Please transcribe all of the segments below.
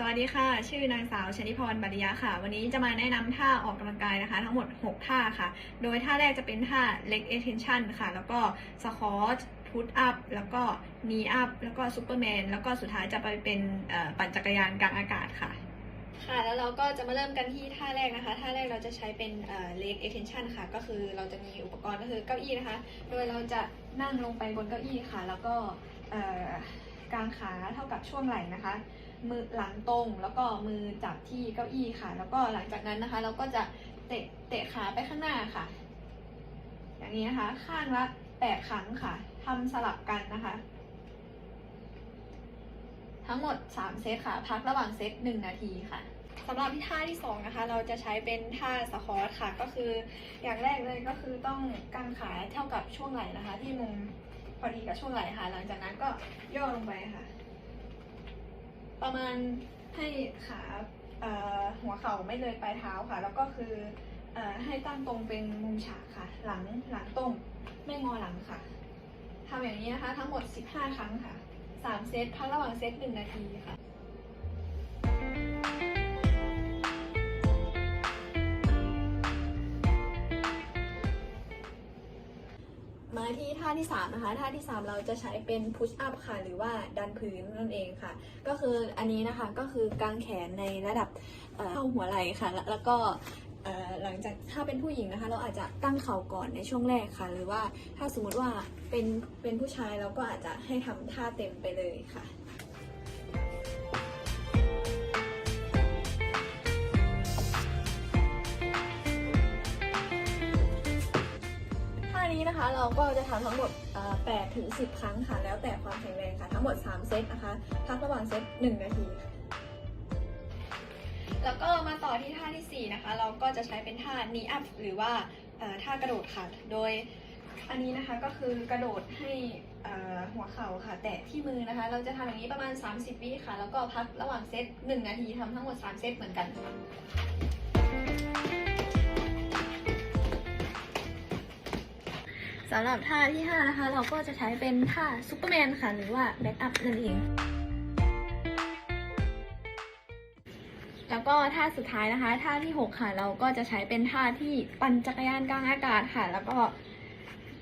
สวัสดีค่ะ ชื่อนางสาวชนิพรบัตยะค่ะ วันนี้จะมาแนะนำท่าออกกำลังกายนะคะ ทั้งหมด 6 ท่าค่ะ โดยท่าแรกจะเป็นท่า leg extension ค่ะ แล้วก็ squat put up แล้วก็ knee up แล้วก็ superman แล้วก็สุดท้ายจะไปเป็นปั่นจักรยานกลางอากาศค่ะ ค่ะ แล้วเราก็จะมาเริ่มกันที่ท่าแรกนะคะ ท่าแรกเราจะใช้เป็น leg extension ค่ะ ก็คือเราจะมีอุปกรณ์ก็คือเก้าอี้นะคะ โดยเราจะนั่งลงไปบนเก้าอี้ค่ะ แล้วก็กางขาเท่ากับช่วงไหล่นะคะ มือหลังตรง แล้วก็มือจับที่เก้าอี้ค่ะ แล้วก็หลังจากนั้นนะคะ เราก็จะเตะเตะขาไปข้างหน้าค่ะ อย่างนี้นะคะ ข้างละแปดครั้งค่ะทำสลับกันนะคะ ทั้งหมด 3 เซตค่ะ พักระหว่างเซต1 นาทีค่ะสำหรับที่ท่าที่2นะคะ เราจะใช้เป็นท่าสควอตค่ะ ก็คืออย่างแรกเลยก็คือต้องกางขาเท่ากับช่วงไหล่นะคะ ที่มุมพอดีกับช่วงไหล่ค่ะ หลังจากนั้นก็ย่อลงไปค่ะ ประมาณให้ขาหัวเข่าไม่เลยปลายเท้าค่ะ แล้วก็คืออให้ตั้งตรงเป็นมุมฉากค่ะ หลังหลังตรงไม่งอหลังค่ะทำอย่างนี้นะคะ ทั้งหมด 15 ครั้งค่ะ 3 เซตพักระหว่างเซต1นาทีค่ะ ที่ท่าที่3นะคะท่าที่ 3 เราจะใช้เป็น push up ค่ะ หรือว่าดันพื้นนั่นเองค่ะ ก็คืออันนี้นะคะก็คือกางแขนในระดับเอ่อเท่าหัวไหล่ค่ะ แล้วก็หลังจากถ้าเป็นผู้หญิงนะคะ เราอาจจะตั้งเข่าก่อนในช่วงแรกค่ะ หรือว่าถ้าสมมติว่าเป็นเป็นผู้ชายเราก็อาจจะให้ทำท่าเต็มไปเลยค่ะ นะคะเราก็จะทำทั้งหมด8ถึง10 ครั้งค่ะ แล้วแต่ความแข็งแรงค่ะ ทั้งหมด 3 เซตนะคะ พักระหว่างเซต 1 นาทีค่ะแล้วก็มาต่อที่ท่าทีสี่4 นะคะ เราก็จะใช้เป็นท่า knee up หรือว่าท่ากระโดดค่ะ โดยอันนี้นะคะก็คือกระโดดให้หัวเข่าค่ะ แตะที่มือนะคะ เราจะทำอย่างนี้ประมาณ 30 วิค่ะ แล้วก็พักระหว่างเซต 1 นาทีทำทั้งหมด 3 เซตเหมือนกันค่ะ สำหรับท่าที่ 5 นะคะ เราก็จะใช้เป็นท่าซูเปอร์แมนค่ะ หรือว่าแบ็กอัพนั่นเอง แล้วก็ท่าสุดท้ายนะคะ ท่าที่ 6 ค่ะ เราก็จะใช้เป็นท่าที่ปั่นจักรยานกลางอากาศค่ะ แล้วก็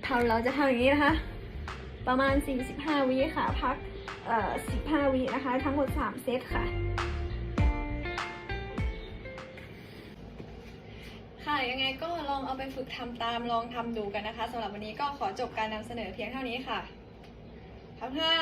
ทำเราจะทำอย่างนี้นะคะ ประมาณ 45 วิค่ะ พักเอ่อ15 วินะคะ ทั้งหมด 3 เซตค่ะ ค่ะยังไงก็ลองเอาไปฝึกทำตามลองทำดูกันนะคะ สำหรับวันนี้ก็ขอจบการนำเสนอเพียงเท่านี้ค่ะครับค่ะ